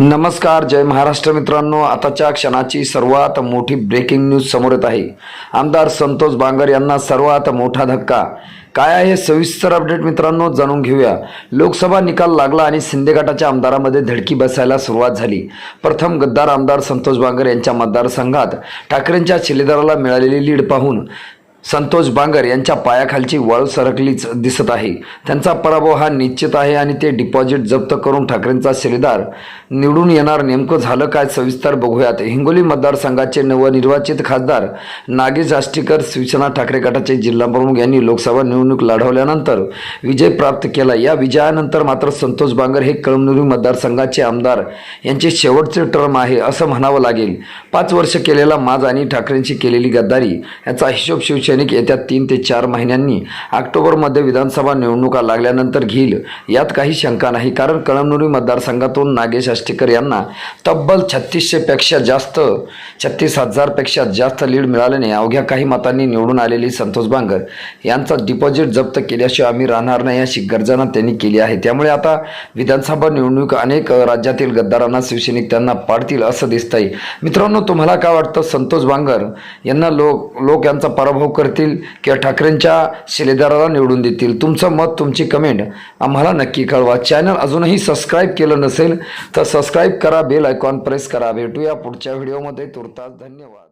नमस्कार जय महाराष्ट्र मित्रांनो. आताच्या क्षणाची सर्वात मोठी ब्रेकिंग न्यूज समोर येत आहे. आमदार संतोष बांगर यांना सर्वात मोठा धक्का. काय आहे सविस्तर अपडेट मित्रांनो जाणून घेऊया. लोकसभा निकाल लागला आणि शिंदे गटाच्या आमदारामध्ये धडकी बसायला सुरुवात झाली. प्रथम गद्दार आमदार संतोष बांगर यांच्या मतदारसंघात ठाकरेंच्या शिलेदाराला मिळालेली लीड पाहून संतोष बांगर यांच्या पायाखालची वळ सरकलीच दिसत आहे. त्यांचा पराभव हा निश्चित आहे आणि ते डिपॉझिट जप्त करून ठाकरेंचा शिलेदार निवडून येणार नेमकं झालं काय सविस्तर बघूयात. हिंगोली मतदारसंघाचे नवनिर्वाचित खासदार नागेश आष्टीकर शिवसेना ठाकरे गटाचे जिल्हाप्रमुख यांनी लोकसभा निवडणूक लढवल्यानंतर विजय प्राप्त केला. या विजयानंतर मात्र संतोष बांगर हे कळमनुरी मतदारसंघाचे आमदार. यांचे शेवटचे टर्म आहे असं म्हणावं लागेल. पाच वर्ष केलेला माज आणि ठाकरेंची केलेली गद्दारी याचा हिशोब शैनिक येत्या तीन ते चार महिन्यांनी ऑक्टोबरमध्ये विधानसभा निवडणुका लागल्यानंतर घेईल यात काही शंका नाही. कारण कळमनुरी मतदारसंघातून नागेश आष्टीकर यांना तब्बल छत्तीसशेपेक्षा जास्त छत्तीस हजारपेक्षा जास्त लीड मिळाल्याने अवघ्या काही मतांनी निवडून आलेली संतोष बांगर यांचा डिपॉझिट जप्त केल्याशिवाय आम्ही राहणार नाही अशी गर्जना त्यांनी केली आहे. त्यामुळे आता विधानसभा निवडणूक अनेक राज्यातील गद्दारांना शिवसैनिक त्यांना पाडतील असं दिसतंय. मित्रांनो तुम्हाला काय वाटतं? संतोष बांगर यांना लोक लोक यांचा पराभव करतील किंवा ठाकरेंच्या शिलेदाराला निवडून देतील. तुमचं मत तुमची कमेंट आम्हाला नक्की कळवा. चॅनल अजूनही सबस्क्राईब केलं नसेल तर सबस्क्राईब करा बेल आयकॉन प्रेस करा. भेटूया पुढच्या व्हिडिओमध्ये तुर्तास धन्यवाद.